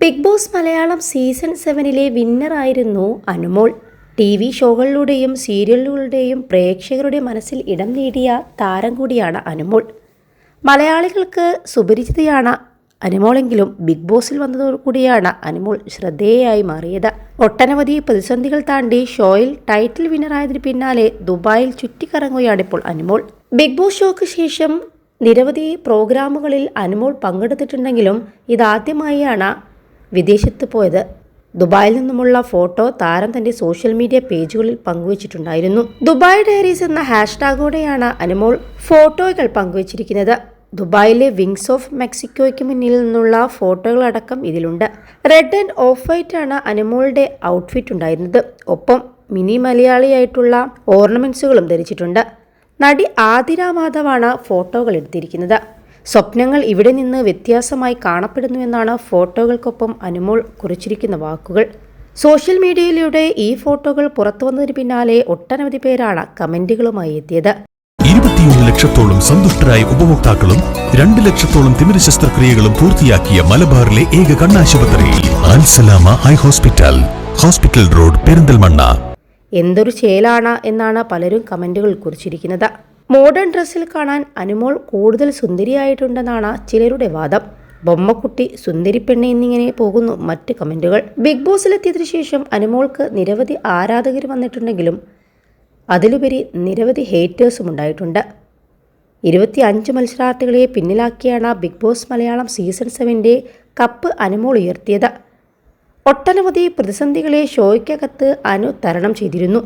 Big boss Malayalam season സെവനിലെ വിന്നറായിരുന്നു Anumol. T V ഷോകളിലൂടെയും സീരിയലുകളുടെയും പ്രേക്ഷകരുടെ മനസ്സിൽ ഇടം നേടിയ താരം കൂടിയാണ് അനുമോൾ. മലയാളികൾക്ക് സുപരിചിതയാണ് അനുമോളെങ്കിലും ബിഗ് ബോസിൽ വന്നതോടുകൂടിയാണ് അനുമോൾ ശ്രദ്ധേയയായി മാറിയത്. ഒട്ടനവധി പ്രതിസന്ധികൾ താണ്ടി ഷോയിൽ ടൈറ്റിൽ വിന്നറായതിന് പിന്നാലെ ദുബായിൽ ചുറ്റിക്കറങ്ങുകയാണിപ്പോൾ അനുമോൾ. ബിഗ് ബോസ് ഷോയ്ക്ക് ശേഷം നിരവധി പ്രോഗ്രാമുകളിൽ അനുമോൾ പങ്കെടുത്തിട്ടുണ്ടെങ്കിലും ഇതാദ്യമായാണ് വിദേശത്ത് പോയത്. ദുബായിൽ നിന്നുമുള്ള ഫോട്ടോ താരം തന്റെ സോഷ്യൽ മീഡിയ പേജുകളിൽ പങ്കുവച്ചിട്ടുണ്ടായിരുന്നു. ദുബായ് ഡയറീസ് എന്ന ഹാഷ്ടാഗോടെയാണ് അനുമോൾ ഫോട്ടോകൾ പങ്കുവച്ചിരിക്കുന്നത്. ദുബായിലെ വിങ്സ് ഓഫ് മെക്സിക്കോയ്ക്ക് മുന്നിൽ നിന്നുള്ള ഫോട്ടോകളടക്കം ഇതിലുണ്ട്. റെഡ് ആൻഡ് ഓഫ് വൈറ്റ് ആണ് അനുമോളുടെ ഔട്ട്ഫിറ്റ് ഉണ്ടായിരുന്നത്. ഒപ്പം മിനി മലയാളിയായിട്ടുള്ള ഓർണമെന്റ്സുകളും ധരിച്ചിട്ടുണ്ട്. നടി ആതിര മാധവാണ് ഫോട്ടോകൾ എടുത്തിരിക്കുന്നത്. സ്വപ്നങ്ങൾ ഇവിടെ നിന്ന് വ്യത്യാസമായി കാണപ്പെടുന്നുവെന്നാണ് ഫോട്ടോകൾക്കൊപ്പം അനുമോൾ കുറിച്ചിരിക്കുന്ന വാക്കുകൾ. സോഷ്യൽ മീഡിയയിലൂടെ ഈ ഫോട്ടോകൾ പുറത്തു വന്നതിന് പിന്നാലെ ഒട്ടനവധി പേരാണ് കമന്റുകളുമായി എത്തിയത്. ഇരുപത്തിയൊന്ന് ലക്ഷത്തോളം സന്തുഷ്ടരായ ഉപഭോക്താക്കളും രണ്ട് ലക്ഷത്തോളം തിമിര ശസ്ത്രക്രിയകളും പൂർത്തിയാക്കിയ മലബാറിലെ ഏക കണ്ണാശുപത്രി Alsalama high hospital hospital road Perinthalmanna. എന്തൊരു ചേലാണ് എന്നാണ് പലരും കമന്റുകൾ കുറിച്ചിരിക്കുന്നത്. മോഡേൺ ഡ്രസ്സിൽ കാണാൻ അനുമോൾ കൂടുതൽ സുന്ദരിയായിട്ടുണ്ടെന്നാണ് ചിലരുടെ വാദം. ബൊമ്മക്കുട്ടി സുന്ദരി പെണ്ണ് എന്നിങ്ങനെ പോകുന്നു മറ്റ് കമന്റുകൾ ബിഗ് ബോസിലെത്തിയതിനു ശേഷം അനുമോൾക്ക് നിരവധി ആരാധകർ വന്നിട്ടുണ്ടെങ്കിലും അതിലുപരി നിരവധി ഹേറ്റേഴ്സും ഉണ്ടായിട്ടുണ്ട്. ഇരുപത്തി അഞ്ച് മത്സരാർത്ഥികളെ പിന്നിലാക്കിയാണ് ബിഗ് ബോസ് മലയാളം സീസൺ സെവന്റെ കപ്പ് അനുമോൾ ഉയർത്തിയത്. ഒട്ടനവധി പ്രതിസന്ധികളെ ഷോയ്ക്കകത്ത് അനു തരണം ചെയ്തിരുന്നു.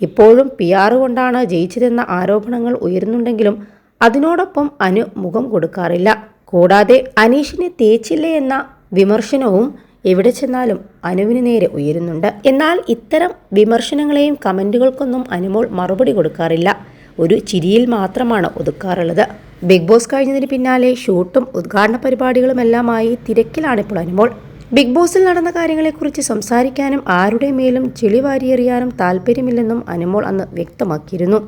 ഇപ്പോഴും പി ആർ കൊണ്ടാണ് ജയിച്ചതെന്ന ആരോപണങ്ങൾ ഉയരുന്നുണ്ടെങ്കിലും അതിനോടൊപ്പം അനു മുഖം കൊടുക്കാറില്ല. കൂടാതെ അനീഷിനെ തേച്ചില്ലേ എന്ന വിമർശനവും എവിടെ ചെന്നാലും അനുവിന് നേരെ ഉയരുന്നുണ്ട്. എന്നാൽ ഇത്തരം വിമർശനങ്ങളെയും കമന്റുകൾക്കൊന്നും അനുമോൾ മറുപടി കൊടുക്കാറില്ല. ഒരു ചിരിയിൽ മാത്രമാണ് ഒതുക്കാറുള്ളത്. ബിഗ് ബോസ് കഴിഞ്ഞതിന് പിന്നാലെ ഷൂട്ടും ഉദ്ഘാടന പരിപാടികളുമെല്ലാമായി തിരക്കിലാണിപ്പോൾ അനുമോൾ. ബിഗ് ബോസിൽ നടന്ന കാര്യങ്ങളെക്കുറിച്ച് സംസാരിക്കാനും ആരുടെ മേലും ചെളി വാരിയെറിയാനും താല്പര്യമില്ലെന്നും അനുമോൾ അന്ന് വ്യക്തമാക്കിയിരുന്നു.